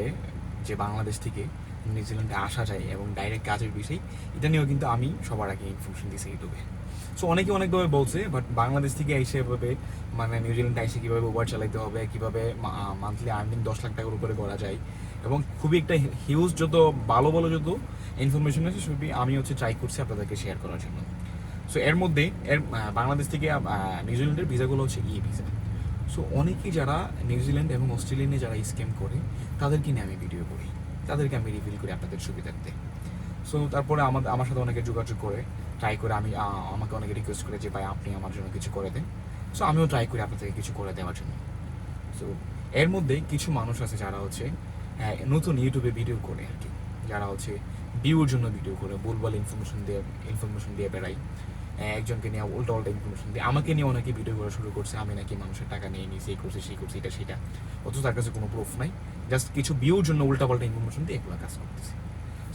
নিউজিল্যান্ডে যে বাংলাদেশ থেকে নিউজিল্যান্ডে আসা যায় এবং ডাইরেক্ট কাজের বিষয়, এটা নিয়েও কিন্তু আমি সবার আগে ইনফরমেশন দিয়েছি ইউটিউবে। সো অনেকে অনেকভাবে বলছে বাট বাংলাদেশ থেকে এসে এভাবে মানে নিউজিল্যান্ডে এসে কীভাবে উবার চালাইতে হবে, কীভাবে মান্থলি আর্নিং দশ লাখ টাকার উপরে করা যায়, এবং খুবই একটা হিউজ যত, ভালো ভালো যত ইনফরমেশন আছে, সবই আমি হচ্ছে ট্রাই করছি আপনাদেরকে শেয়ার করার জন্য। সো এর মধ্যে, এর বাংলাদেশ থেকে নিউজিল্যান্ডের ভিসাগুলো হচ্ছে ই ভিসা সো অনেকেই যারা নিউজিল্যান্ড এবং অস্ট্রেলিয়ানে যারা স্ক্যাম করে, তাদেরকে নিয়ে আমি ভিডিও করি। তাদেরকে আমি রিভিল করি আপনাদের সুবিধার্থে। সো তারপরে আমাদের আমার সাথে অনেকে যোগাযোগ করে ট্রাই করে আমি আমাকে অনেকে রিকোয়েস্ট করে যে, ভাই, আপনি আমার জন্য কিছু করে দেন। সো আমিও ট্রাই করি আপনাদেরকে কিছু করে দেওয়ার জন্য। সো এর মধ্যে কিছু মানুষ আছে যারা হচ্ছে নতুন ইউটিউবে ভিডিও করে আর কি। যারা হচ্ছে ভিউর জন্য ভিডিও করে, ভুলভাল ইনফরমেশন দিয়ে ইনফরমেশন দিয়ে বেড়াই একজনকে নিয়ে উল্টা উল্টা ইনফরমেশন দিয়ে আমাকে নিয়ে অনেকে ভিডিও করা শুরু করছে, আমি নাকি মানুষের টাকা নিয়ে নিই সেই করছি সেই করছি, এটা, সেটা। অথচ তার কাছে কোনো প্রুফ নাই। জাস্ট কিছু ভিউর জন্য উল্টা পাল্টা ইনফরমেশন দিয়ে এগুলো কাজ করতেছে।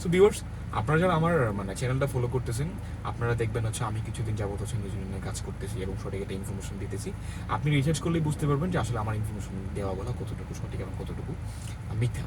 সো ভিউয়ার্স আপনারা যারা আমার মানে চ্যানেলটা ফলো করতেছেন, আপনারা দেখবেন হচ্ছে আমি কিছুদিন যাবত হচ্ছে নিউজিল্যান্ডে কাজ করতেছি এবং সঠিক একটা ইনফরমেশন দিতেছি। আপনি রিসার্চ করলেই বুঝতে পারবেন যে আসলে আমার ইনফরমেশন দেওয়া বলা কতটুকু সঠিক এবং কতটুকু মিথ্যা।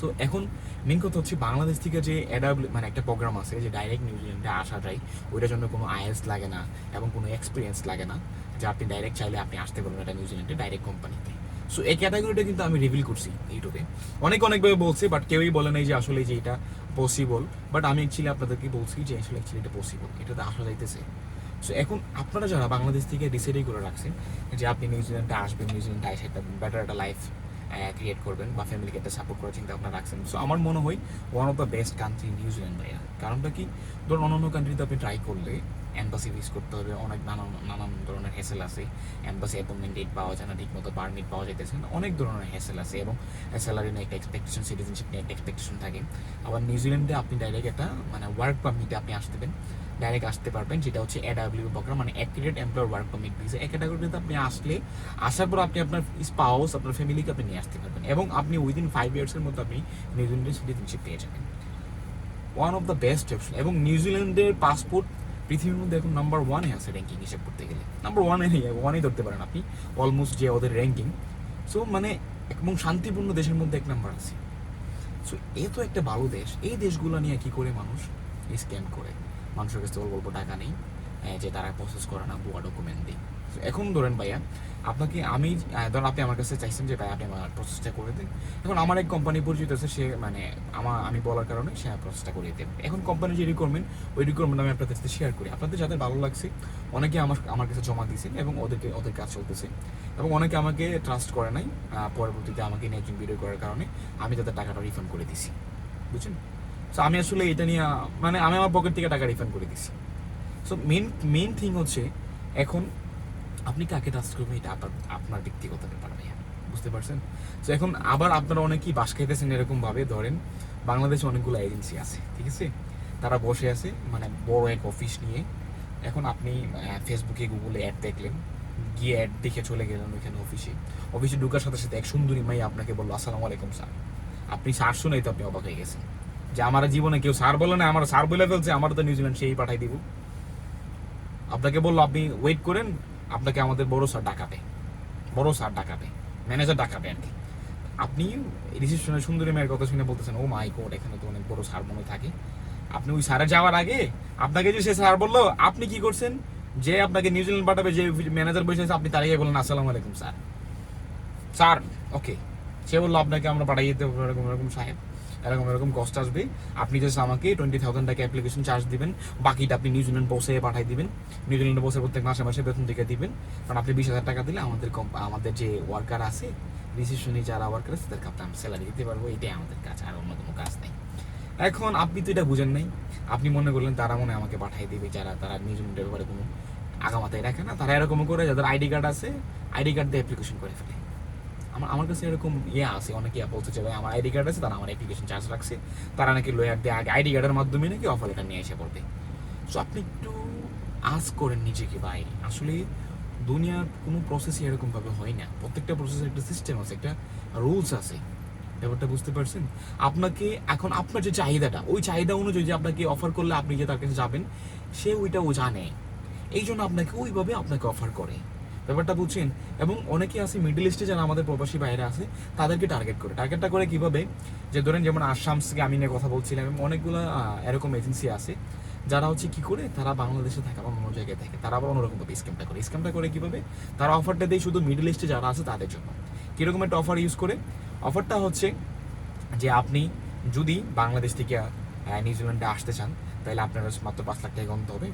সো এখন মেন কথা হচ্ছে বাংলাদেশ থেকে যে অ্যাডাবল মানে একটা প্রোগ্রাম আছে যে ডাইরেক্ট নিউজিল্যান্ডে আসা যায়, ওইটার জন্য কোনো আইএস লাগে না এবং কোনো এক্সপিরিয়েন্স লাগে না, যে আপনি ডাইরেক্ট চাইলে আপনি আসতে পারবেন এটা নিউজিল্যান্ডে ডাইরেক্ট কোম্পানিতে সো এই ক্যাটাগরিটা কিন্তু আমি রিভিল করছি ইউটিউবে অনেক অনেকভাবে বলছে বাট কেউই বলে নাই যে আসলে যে এটা পসিবল বাট আমি অ্যাকচুয়ালি আপনাদেরকে বলছি যে আসলে অ্যাকচুয়ালি এটা পসিবল এটাতে আসা যাইতেছে। সো এখন আপনারা যারা বাংলাদেশ থেকে ডিসাইডই করে রাখছেন যে আপনি নিউজিল্যান্ডে আসবেন নিউজিল্যান্ডে এসে একটা বেটার একটা লাইফ ক্রিয়েট করবেন বা ফ্যামিলিকে একটা সাপোর্ট করার চিন্তা ভাবনা রাখছেন। সো আমার মনে হয় one of the best country New Zealand ভাইয়া। কারণটা কি? ধরুন অন্য অন্য কান্ট্রিতে আপনি ট্রাই করলে অ্যাম্বাসি ভিজ করতে হবে, অনেক নানান নানান ধরনের হ্যাসেল আছে। অ্যাম্বাসি অ্যাপয়েন্টমেন্ট ডেট পাওয়া যায় না ঠিক মতো পারমিট পাওয়া যাইতেছে না, অনেক ধরনের হ্যাসেল আছে এবং স্যালারি নিয়ে একটা এক্সপেকটেশন সিটিজেনশিপ নিয়ে একটা এক্সপেকটেশন থাকে। আবার নিউজিল্যান্ডে আপনি ডাইরেক্ট একটা মানে ওয়ার্ক পারমিটে আপনি আসতেবেন ডাইরেক্ট আসতে পারবেন, যেটা হচ্ছে এডাব্লিউ প্রোগ্রাম মানে activate employer work permit visa এই ক্যাটাগরিতে আপনি আসলে আসার পর আপনি আপনার স্পাউস আপনার ফ্যামিলিকে আপনি নিয়ে আসতে পারবেন এবং আপনি উইদিন ফাইভ ইয়ার্সের মধ্যে আপনি নিউজিল্যান্ডের সিটিজেনশিপ পেয়ে যাবেন। One of the best option এবং নিউজিল্যান্ডের পাসপোর্ট পৃথিবীর মধ্যে এখন নাম্বার ওয়ানে আছে র্যাঙ্কিং হিসেব করতে গেলে। নাম্বার ওয়ানে নেই ওয়ানেই ধরতে পারেন আপনি অলমোস্ট যে ওদের র্যাঙ্কিং সো মানে এবং শান্তিপূর্ণ দেশের মধ্যে এক নাম্বার আছে। সো এ তো একটা ভালো দেশ। এই দেশগুলো নিয়ে কি করে মানুষ স্ক্যাম করে? মানুষের কাছে অল্প টাকা নেই যে তারা প্রসেস করে না ভুয়া ডকুমেন্ট দিই এখন ধরেন ভাইয়া, আপনাকে আমি ধরেন আপনি আমার কাছে চাইছেন যে ভাই আপনি আমার প্রসেসটা করে দিন। এখন আমার এক কোম্পানি পরিচিত আছে, সে মানে আমার, আমি বলার কারণে সে প্রসেসটা করিয়ে দেবে। এখন কোম্পানি যে রিকোয়ারমেন্ট ওই রিকোয়ারমেন্ট আমি আপনাদের সাথে শেয়ার করি। আপনাদের যাদের ভালো লাগছে, অনেকে আমার আমার কাছে জমা দিয়েছেন এবং ওদেরকে, ওদের কাজ চলতেছে। এবং অনেকে আমাকে ট্রাস্ট করে নাই পরবর্তীতে আমাকে নিয়ে একজন ভিডিও করার কারণে আমি তাদের টাকাটা রিফান্ড করে দিছি। বুঝছেন? সো আমি আসলে এটা নিয়ে মানে আমি আমার পকেট থেকে টাকা রিফান্ড করে দিছি। সো মেন মেন থিং হচ্ছে, এখন আপনি কাকে ট্রাস্ট করবেন এটা আপনার আপনার ব্যক্তিগত ব্যাপার ভাইয়া, বুঝতে পারছেন? তো এখন আবার আপনারা অনেকেই বাস খাইতেছেন এরকমভাবে, ধরেন বাংলাদেশে অনেকগুলো এজেন্সি আছে, ঠিক আছে? তারা বসে আছে মানে বড় এক অফিস নিয়ে। এখন আপনি ফেসবুকে গুগলে অ্যাড দেখলেন, গিয়ে অ্যাড দেখে চলে গেলেন ওইখানে অফিসে অফিসে ঢুকার সাথে সাথে এক সুন্দরী মাই আপনাকে বলল, আসসালামু আলাইকুম স্যার। আপনি স্যার শুনেই তো আপনি অবাক হয়ে গেছেন। যে আমার জীবনে কেউ স্যার বলে না, আমার স্যার বলে ফেলছে আমার তো নিউজিল্যান্ড সেই পাঠাই দিব। আপনাকে বলল, আপনি ওয়েট করেন, আপনাকে আমাদের বড় স্যার ডাকাবে। বড় স্যার ডাকাবে ম্যানেজার ডাকাবে আর কি। আপনি রিসেপশনের সুন্দরী মেয়ের কথা শুনে বলতেছেন ও মাই কোড এখানে তো অনেক বড় স্যার মনে থাকে। আপনি ওই স্যারে যাওয়ার আগে, আপনাকে যে সে স্যার বলল, আপনি কি করছেন? যে আপনাকে নিউজিল্যান্ড পাঠাবে, যে ম্যানেজার বসে আছে, আপনি তারিখে বললেন আসসালামু আলাইকুম স্যার স্যার ওকে সে বলল, আপনাকে আমরা পাঠিয়ে দিতে এরকম এরকম সাহেব। এরকম এরকম কষ্ট আসবে আপনি জাস্ট আমাকে টোয়েন্টি থাউজেন্ড টাকা অ্যাপ্লিকেশন চার্জ দিবেন। বাকিটা আপনি নিউজিল্যান্ড পৌঁছে পাঠিয়ে দিবেন। নিউজিল্যান্ডে পৌঁছে প্রত্যেক মাসে মাসে বেতন থেকে দিবেন। কারণ আপনি বিশ হাজার টাকা দিলে আমাদের আমাদের যে ওয়ার্কার আছে রিসেপশনে যারা ওয়ার্কার আছে, তাদেরকে আপনি স্যালারি দিতে পারব। এটাই আমাদের কাজ, আর অন্য কোনো কাজ নেই। এখন আপনি তো এটা বুঝেন নাই। আপনি মনে করলেন তারা মনে আমাকে পাঠিয়ে দিবে, যারা, তারা নিউজিল্যান্ডের ব্যাপারে কোনো আগামাতায় রাখে না। তারা এরকম করে, যাদের আইডি কার্ড আছে আইডি কার্ড দিয়ে অ্যাপ্লিকেশন করে ফেলে। আমার আমার কাছে এরকম ইয়ে আছে, অনেকে বলতে চাই আমার আইডি কার্ড আছে, তারা আমার অ্যাপ্লিকেশন চার্জ রাখছে। তারা নাকি লয়ার দিয়ে আগে আইডি কার্ডের মাধ্যমে নাকি অফার লেটার নিয়ে এসে পড়বে। সো আপনি একটু আজ করেন নিজেকে, ভাই, আসলে দুনিয়ার কোনো প্রসেসই এরকমভাবে হয় না। প্রত্যেকটা প্রসেসের একটা সিস্টেম আছে, একটা রুলস আছে। ব্যাপারটা বুঝতে পারছেন? আপনাকে এখন আপনার যে চাহিদাটা, ওই চাহিদা অনুযায়ী যে আপনাকে অফার করলে আপনি যে তার কাছে যাবেন, সে ওইটা ও জানে। এই জন্য আপনাকে ওইভাবে আপনাকে অফার করে। ব্যাপারটা বুঝছেন? এবং অনেকে আছে মিডল ইস্টে যারা আমাদের প্রবাসী বাইরে আছে, তাদেরকে টার্গেট করে। টার্গেটটা করে কীভাবে? যে ধরেন যেমন আসামস থেকে আমি নিয়ে কথা বলছিলাম, এবং অনেকগুলো এরকম এজেন্সি আছে, যারা হচ্ছে কি করে? তারা বাংলাদেশে থাকে বা অন্য জায়গায় থাকে। তারা আবার অন্যরকম ভাবে স্ক্যামটা করে। স্ক্যামটা করে কীভাবে? তারা অফারটা দেয় শুধু মিডল ইস্টে যারা আছে তাদের জন্য। কীরকম একটা অফার ইউজ করে? অফারটা হচ্ছে যে আপনি যদি বাংলাদেশ থেকে নিউজিল্যান্ডে আসতে চান, তাহলে আপনার মাত্র পাঁচ লাখ টাকা গুনতে হবে।